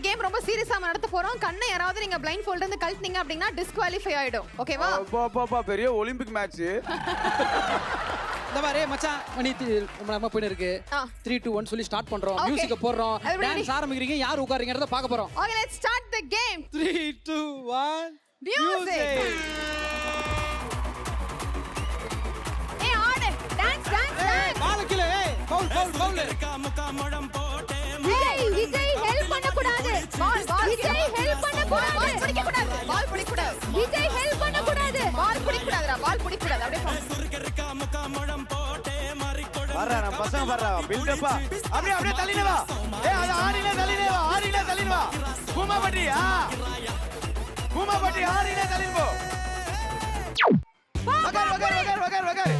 இந்த கேம் ரொம்ப சீரியஸா நடத்த போறோம். கண்ணை யாராவது நீங்க பிளைண்ட் ஃபோல்ட் இருந்து கழட்டினீங்க அப்படின்னா டிஸ்குவாலிஃபை ஆயிடும். ஓகேவா அப்பா அப்பா, அப்பா பெரிய ஒலிம்பிக் மேட்ச் இந்த மாதிரி மச்சான் மணி தி- ரொம்ப நம்ம போயிட்டு இருக்கு. ஆ. த்ரீ டூ ஒன் சொல்லி ஸ்டார்ட் பண்றோம். Okay. மியூசிக்க போடுறோம். Everybody டான்ஸ் ஆரம்பிக்கிறீங்க யார் உட்காருங்கிறத பார்க்க போறோம். Okay let's start the game three two one Music. ஏய் ஆடு. டான்ஸ் டான்ஸ் டான்ஸ் ஏய் பவுல் பவுல் பவுல் ஏய் பசங்க வர்றா. பில்டப்பா அப்படியே அப்படியே தள்ளினே வா. ஏய் அது ஆடினே தள்ளினே வா. ஆடினே தள்ளினே வா. பூமாபட்டி ஆ. பூமாபட்டி ஆடினே தள்ளினே போ. வகார் வகார் வகார் வகார் வகார்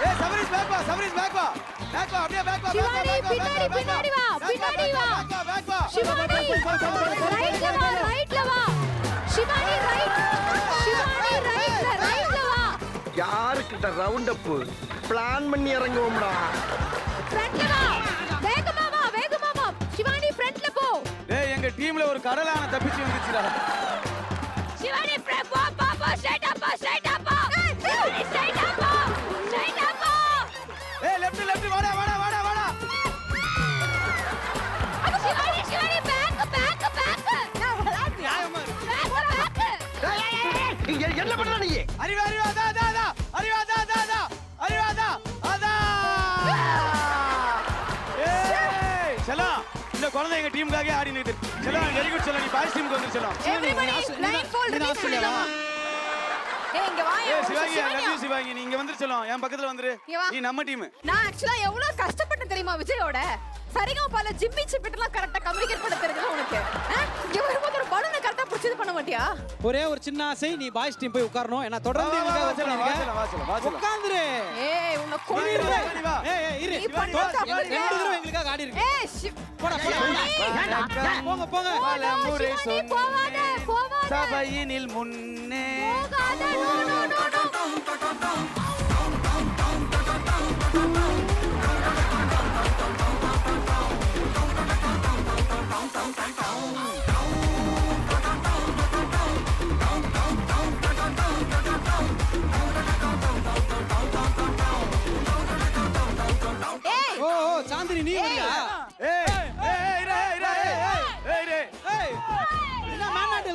ஏய் சபரிஸ் பேக் வா சபரிஸ் பேக் வா. பேக் வா அப்படியே பேக் வா சிவானி, பின்னாடி, பின்னாடி வா, பின்னாடி வா. பேக் வா பேக் வா. சிவானி. யாருக்கிட்ட ரவுண்ட் அப் பிளான் பண்ணி இறங்குவோம்டா. வேகமா வா வேகமா வா. சிவானி ஃப்ரண்ட்ல போ. டேய் எங்க டீம்ல ஒரு கடலான தப்பிச்சு வந்துச்சுடா. சிவானி ஃப்ரண்ட் போ போ போ. ஸ்ட்ரைட் அப் போ ஸ்ட்ரைட் அப் போ. சிவானி ஸ்ட்ரைட் அப் போ. ஸ்ட்ரைட் அப் போ. ஏய் லெஃப்ட் லெஃப்ட் வாடா வாடா வாடா வாடா. அப்ப Shivani Shivani back back back நான் விளையாடுறியா? பேக் பேக் எ- என்ன பண்ற நீ? அறிவா அறிவா ஏய் செல்லம் இந்த குழந்தை எங்க டீமுக்காக ஆடி நிக்குது செல்லம் வெரி குட் செல்லம் நீ பாய்ஸ் டீமுக்கு வந்து ஏய் சிவாங்கி நீ இங்க வந்துரு என் பக்கத்துல வந்துரு. நீ நம்ம டீம் நான் ஆக்சுவலா எவ்வளவு கஷ்டப்பட்டேன் தெரியுமா விஜயோட சரிகமா பல ஜிம்மி சிப்பிட்டெல்லாம் கரெக்டா கம்யூனிகேட் பண்ண உனக்கு? இங்க வரும்போது ஒரு பலூனை கரெக்டா புடிச்சது பண்ண மாட்டியா ஒரே ஒரு சின்ன ஆசை நீ பாய்ஸ் டீம் போய் உட்காரணும் ஏன்னா தொடர்ந்து எங்களுக்காக வச்சிருக்கீங்க. உட்காந்துரு ஏய் உன்னை வா. ஏய் ஏய் இரு ரெண்டு தடவை எங்களுக்காக ஆடி இருக்கு. போடா போடா. போங்க போங்க பல முறை போகாத. சபையினில் முன்னே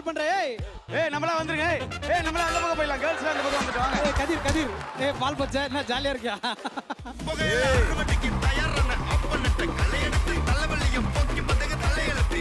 பண்ற ஏய்? ஏய் நம்மளா வந்துருங்க ஏய். நம்மளா அந்த பக்கம் போயிடலாம். கேர்ள்ஸ் கதிர் கதிர். ஏய் பால் பச்சை ஜாலியா இருக்கியா? புகையில தயாரான அப்பனட்ட கலையெடுத்து தலைவலியும் போக்கி பதக தலையெழுத்து